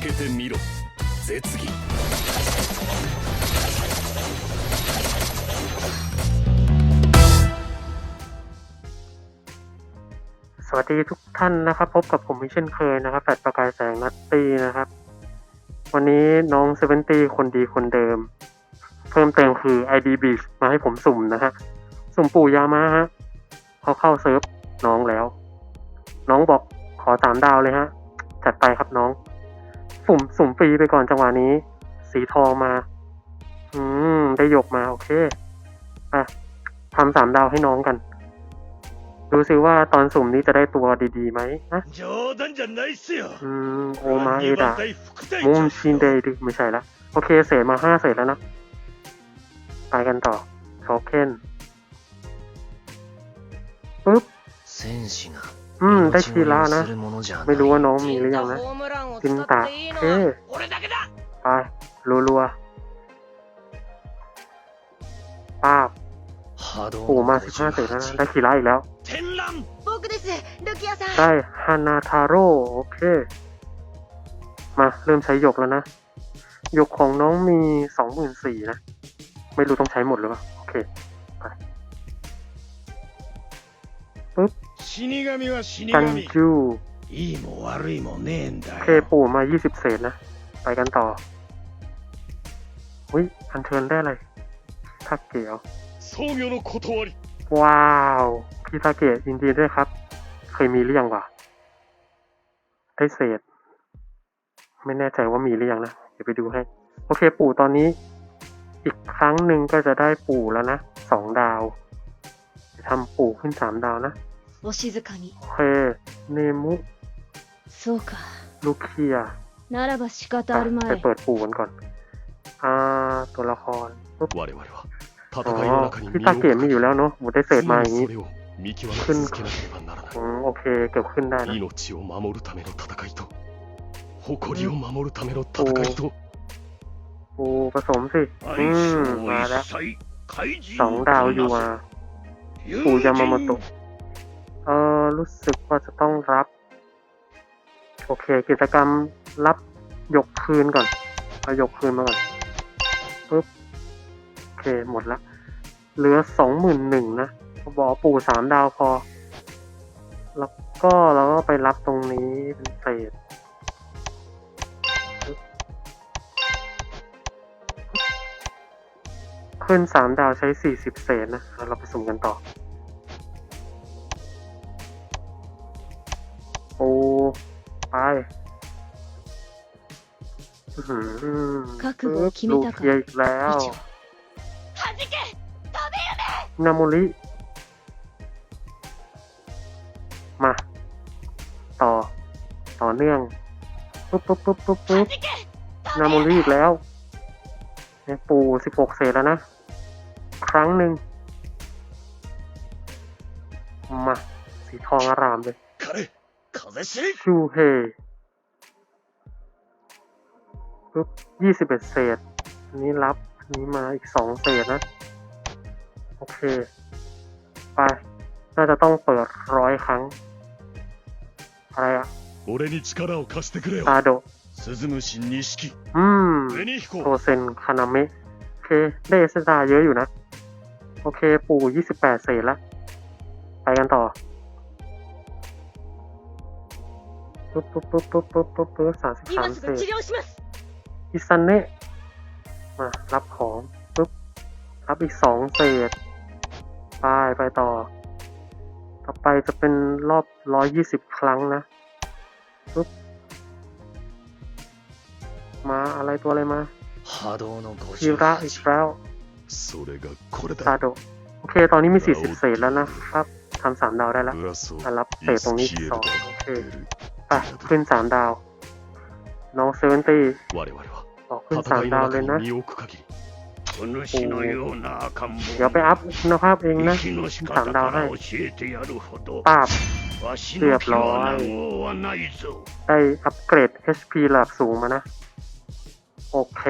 けてみろ絶技 สวัสดีทุกท่านนะครับ พบกับผมอีกเช่นเคยนะครับแปดประกายแสงนัตตี้นะครับ วันนี้น้องเซเวนตี้คนดีคนเดิม เพิ่มเติมคือ ID b e a c h มาให้ผมสุ่มนะฮะ สุ่มปู่ยามาฮะเขาเข้าเซิร์ฟน้องแล้ว น้องบอกขอสามดาวเลยฮะ จัดไปครับน้อง สุ่มสุ่มฟรีไปก่อนจังหวะนี้ สีทองมา อืม ได้หยกมา โอเคอะทำสามดาวให้น้องกัน ดูซิว่าตอนสุ่มนี้จะได้ตัวดีๆไหมนะอืมโอมาเอดามุมชินเดย์ดิไม่ใช่ละโอเค เสร็มาห้าเสร็จแล้วนะไปกันต่อโชเคนปุ๊บ อืม ได้ทีละนะ ไม่รู้ว่าน้องมีหรือยังนะจินตะเอ๊ไปรัวๆป้าบโอ้มาสิบห้าเสร็แล้วนะได้ทีละอีกแล้ว ได้ฮานาทาโร่โอเค มาเริ่มใช้หยกแล้วนะหยกของน้องมีสองหมื่นสี่นะ ไม่รู้ต้องใช้หมดหรือเปล่า โอเค ไป ปึ๊บ 死神は死 กัน 神 จู いいも悪いもねえんだ โอเค よ ปู่มายี่สิบเศษนะ ไปกันต่ออุ้ยอันเชิญได้อะไรทักเกียว 創業の断り ว้าว พี่ทาเกะยินดีด้วยครับ เคยมีหรือยังวะได้เศษ ไม่แน่ใจว่ามีหรือยังนะ เดี๋ยวไปดูให้ โอเค ปู่ตอนนี้ อีกครั้งหนึ่งก็จะได้ปู่แล้วนะ สองดาวจะทำปู่ขึ้นสามดาวนะ お静かに โอเค เนมุ そうか ลูเคีย ならば仕方 อ่ะ あるま ไป い เปิดปู่กันก่อน อ่า ตัวละครปุ๊บ 我々は戦 อ๋อ いの中に พี่ 身 ตา を เกะมีอยู่แล้วเนาะหมดได้เศษมาอย่าง นี้ นี้ それを見極めขึ้น 続けなければならない อืมโอเค เกือบขึ้นได้นะ 命を守るための戦いと誇りを守るための戦いと ปูผสมสิ อืม มาแล้ว สองดาวอยู่อ่ะ ปูยามาโมโตะ เออรู้สึกว่าจะต้องรับ โอเค กิจกรรมรับยกคืนก่อนเอายกคืนมาก่อนปึ๊บโอเคหมดละ เหลือสองหมื่นหนึ่งนะบอกปู่สามดาวพอ แล้วก็เราก็ไปรับตรงนี้เป็นเศษขึ้นสามดาวใช้สี่สิบเศษนะ เราไปสุ่มกันต่อ 覚悟を決めたか ลูกเกียร์อีกแล้ว 以上はじけ นาโมริมา ต่อ ต่อเนื่อง ปุ๊บปุ๊บปุ๊บปุ๊บปุ๊บนาโมริอีกแล้วเนี่ยปูสิบหกเศษแล้วนะ ครั้งหนึ่ง มา สีทองอารามเลย 彼風知れ ชูเฮ ปุ๊บยี่สิบเอ็ดเศษ อันนี้รับ อันนี้มาอีกสองเศษนะ โอเค ไป น่าจะต้องเปิดร้อยครั้ง อะไรอะตาโดอืมโทเซนคานาเมะโอเค ได้เอสตาเยอะอยู่นะ โอเค ปู่ยี่สิบแปดเศษละ ไปกันต่อปุ๊บปุ๊บปุ๊บปุ๊บปุ๊บปุ๊บสามสิบสามเศษ อิซันเนะมารับของปุ๊บรับอีกสองเศษไปไปต่อ ต่อไปจะเป็นรอบร้อยยี่สิบครั้งนะปุ๊บมาอะไรตัวอะไรมาชิระอีกแล้วซาโดโอเค ตอนนี้มีสี่สิบเศษแล้วนะครับทำสามดาวได้แล้วรับเศษตรงนี้สองโอเค ไป ขึ้นสามดาว น้องเซเวนตี้ คุณสามดาวเลยนะเดี๋ยวไปอัพนะครับเองนะสามดาวให้ปาบเรียบร้อยได้อัปเกรด HP หลักสูงมานะ โอเค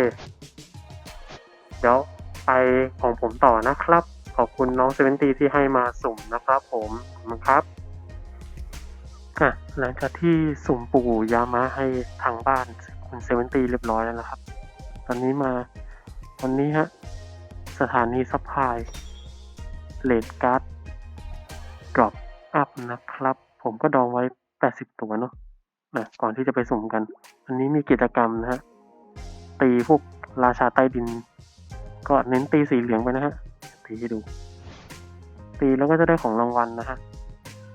เดี๋ยวไปของผมต่อนะครับ ขอบคุณน้องเซเวนตีที่ให้มาสุ่มนะครับผมขอครับอะหลังจากที่สุ่มปู่ยามาให้ทางบ้านคุณเซเวนตีเรียบร้อยแล้วนะครับ อนนี้มาวันนี้ฮะ สถานีซัพพลายเลดการ์ดดรอปอัพนะครับ ผมก็ดองไว้ 80 ตัวเนาะนะก่อนที่จะไปสุ่มกัน อันนี้มีกิจกรรมนะฮะ ตีพวกราชาใต้ดิน ก็เน้นตีสีเหลืองไปนะฮะ ตีให้ดู ตีแล้วก็จะได้ของรางวัลนะฮะ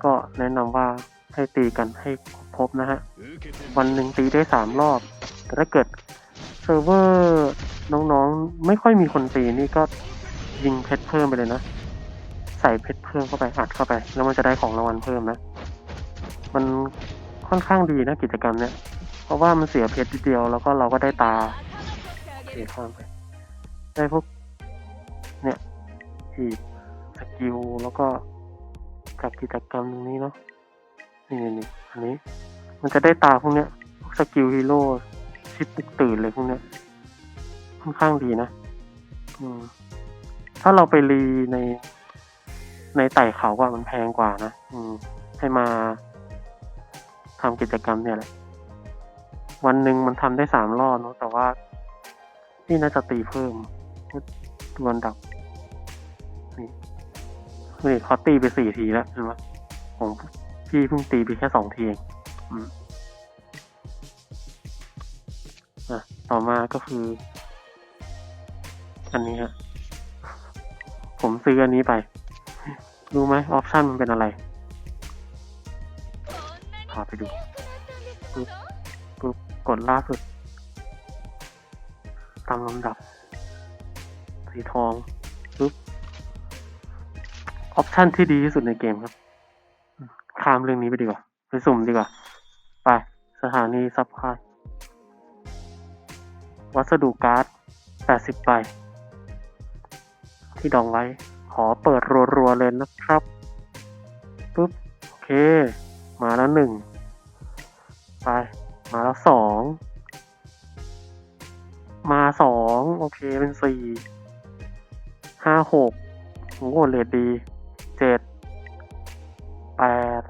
ก็แนะนำว่าให้ตีกันให้ครบนะฮะ วันหนึ่งตีได้สามรอบ แต่ถ้าเกิด ซิร์ฟเวอร์น้องๆ ไม่ค่อยมีคนตีนี่ก็ยิงเพชรเพิ่มไปเลยนะ ใส่เพชรเพิ่มเข้าไปอัดเข้าไป แล้วมันจะได้ของรางวัลเพิ่มนะ มันค่อนข้างดีนะกิจกรรมเนี้ยเพราะว่ามันเสียเพชรทีเดียวแล้วก็เราก็ได้ตาเสียข้ามไปได้พวกเนี่ยหีสกิลแล้วก็จากกิจกรรมตรงนี้เนาะนี่นี่นี่อันนี้ มันจะได้ตาพวกเนี้ยพวกสกิลฮีโร่ ชิดตื่นเลยพวกเนี้ยค่อนข้างดีนะถ้าเราไปรีในในไต่เขาว่ามันแพงกว่านะอืม ให้มาทำกิจกรรมเนี่ยแหละ วันหนึ่งมันทำได้สามรอบเนาะแต่ว่านี่น่าจะตีเพิ่มดวลดับนี่นี่เขาตีไปสี่ทีแล้วเห็นไหมผมพี่เพิ่งตีไปแค่สองทีเองอืม ต่อมาก็คือ อันนี้ฮะ ผมซื้ออันนี้ไป รู้ไหมออปชั่นมันเป็นอะไร พาไปดูปึ๊บปึ๊บกดล่าสุด ตามลำดับ สีทองปึ๊บออปชั่นที่ดีที่สุดในเกมครับ ข้ามเรื่องนี้ไปดีกว่า ไปสุ่มดีกว่า ไป สถานีซัพพลาย วัสดุการ์ด 80 ใบ ที่ดองไว้ ขอเปิดรัวๆเลยนะครับ ปุ๊บ โอเค มาแล้วหนึ่ง ไป มาแล้วสอง มาสอง โอเค เป็นสี่ ห้าหกโอ้โหเลดดีเจ็ด แปด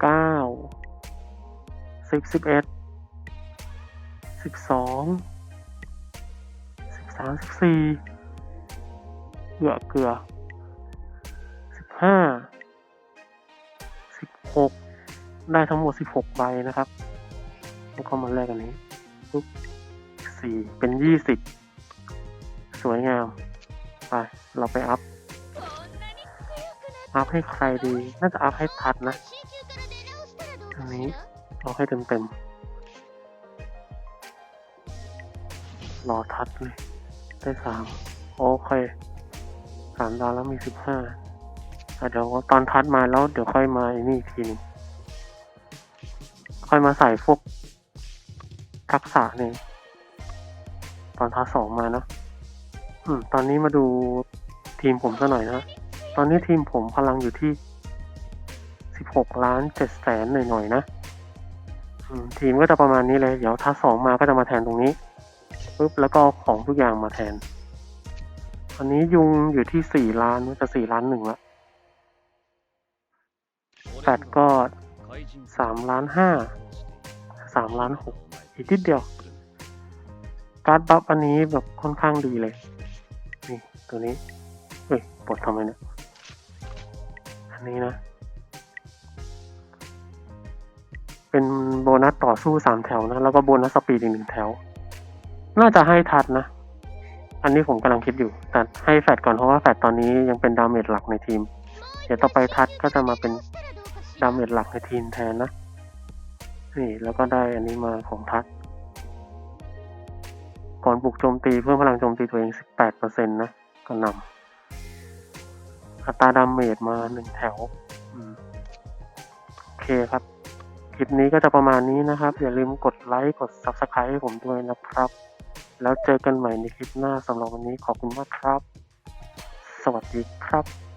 เก้า สิบสิบเอ็ด สิบสองสิบสามสิบสี่เกลือเกลือสิบห้าสิบหกได้ทั้งหมดสิบหกใบนะครับแล้วก็มาแลกกันนี้ปุ๊บสี่เป็นยี่สิบสวยงามไปเราไปอัพอัพให้ใครดี น่าจะอัพให้ทัดนะอันนี้ เอาให้เต็มเต็ม รอทัดเลยได้สามโอเคสามดาวแล้วมีสิบห้าเดี๋ยวตอนทัดมาแล้วเดี๋ยวค่อยมาอนี่อีกทีนึงค่อยมาใส่พวกทักษะนี่ตอนทัดสองมานะอืม ตอนนี้มาดูทีมผมซะหน่อยนะ ตอนนี้ทีมผมพลังอยู่ที่สิบหกล้านเจ็ดแสนหน่อยๆนะทีมก็จะประมาณนี้เลย เดี๋ยวถ้าสองมาก็จะมาแทนตรงนี้ ปุ๊บแล้วก็ของทุกอย่างมาแทน อันนี้ยุงอยู่ที่สี่ล้านจะสี่ล้านหนึ่งละแฟดก็สามล้านห้าสามล้านหกอีกนิดเดียว การ์ดบัฟอันนี้แบบค่อนข้างดีเลย นี่ตัวนี้เฮ้ยปลดทำไมเนี่ย อันนี้นะ เป็นโบนัสต่อสู้สามแถวนะ แล้วก็โบนัสสปีดอีกหนึ่งแถว น่าจะให้ทัดนะ อันนี้ผมกำลังคิดอยู่ แต่ให้แฟดก่อนเพราะว่าแฟดตอนนี้ยังเป็นดาเมจหลักในทีม เดี๋ยวต่อไปทัดก็จะมาเป็นดาเมจหลักในทีมแทนนะ นี่แล้วก็ได้อันนี้มาของทัด ก่อนบุกโจมตีเพิ่มพลังโจมตีตัวเอง 18%นะก็นำอัตราดาเมจมาหนึ่งแถวโอเคครับคลิปนี้ก็จะประมาณนี้นะครับ อย่าลืมกดไลค์ กด Subscribe ให้ผมด้วยนะครับ แล้วเจอกันใหม่ในคลิปหน้าสำหรับวันนี้ขอบคุณมากครับ สวัสดีครับ